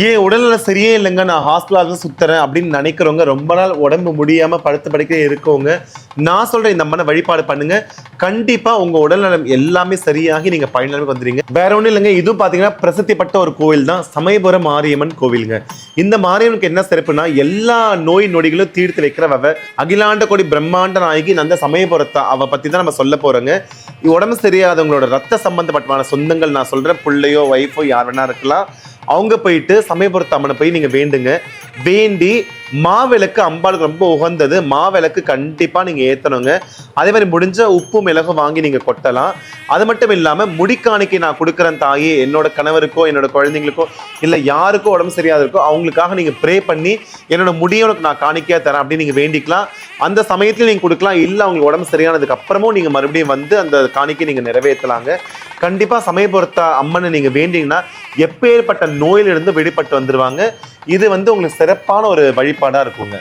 ஏன் உடல்நல சரியே இல்லைங்க? நான் ஹாஸ்பிட்டல் சுத்துறேன் அப்படின்னு நினைக்கிறவங்க ரொம்ப நாள் உடம்பு முடியாமல் படுத்து படுக்க இருக்கவங்க நான் சொல்கிறேன் இந்த மன வழிபாடு பண்ணுங்க. கண்டிப்பாக உங்கள் உடல்நலம் எல்லாமே சரியாகி நீங்கள் பயனிலைக்கு வந்துடுங்க வேற ஒன்றும் இல்லைங்க. இதுவும் பார்த்தீங்கன்னா பிரசித்திப்பட்ட ஒரு கோவில் தான் சமயபுரம் மாரியம்மன் கோவிலுங்க. இந்த மாரியம்மனுக்கு என்ன சிறப்புனா எல்லா நோய் நொடிகளும் தீர்த்து வைக்கிறவ அகிலாண்ட கோடி பிரம்மாண்ட நாயகி அந்த சமயபுரத்தை அவ பற்றி தான் நம்ம சொல்ல போகிறோங்க உடம்பு சரியாதவங்களோட ரத்த சம்பந்தப்பட்டமான சொந்தங்கள் நான் சொல்கிறேன் பிள்ளையோ ஒய்ஃபோ யார் வேணா இருக்கலாம். அவங்க போயிட்டு சமயபுரத்து அம்மனை போய் நீங்க வேண்டுங்க. வேண்டி மாவிளக்கு அம்பாளுக்கு ரொம்ப உகந்தது. மாவிளக்கு கண்டிப்பா நீங்க ஏத்தணுங்க. அதே மாதிரி முடிஞ்ச உப்பு மிளகு வாங்கி நீங்க கொட்டலாம். அது மட்டும் இல்லாம முடிக்காணிக்கை நான் கொடுக்குறேன் தாயி. என்னோட கணவருக்கோ என்னோட குழந்தைங்களுக்கோ இல்ல யாருக்கோ உடம்பு சரியாத இருக்கோ அவங்களுக்காக நீங்க ப்ரே பண்ணி என்னோட முடியை உனக்கு நான் காணிக்கையா தரேன் அப்படின்னு நீங்க வேண்டிக்கலாம். அந்த சமயத்துல நீங்க கொடுக்கலாம். இல்ல அவங்களுக்கு உடம்பு சரியானதுக்கு அப்புறமும் நீங்க மறுபடியும் வந்து அந்த காணிக்கை நீங்க நிறைவேற்றலாங்க. கண்டிப்பா சமயபுரத்த அம்மனை நீங்க வேண்டிங்கன்னா எப்பேற்பட்ட நோயிலிருந்து வெளிப்பட்டு வந்துருவாங்க. இது வந்து உங்களுக்கு சிறப்பான ஒரு வழிபாடா இருக்குங்க.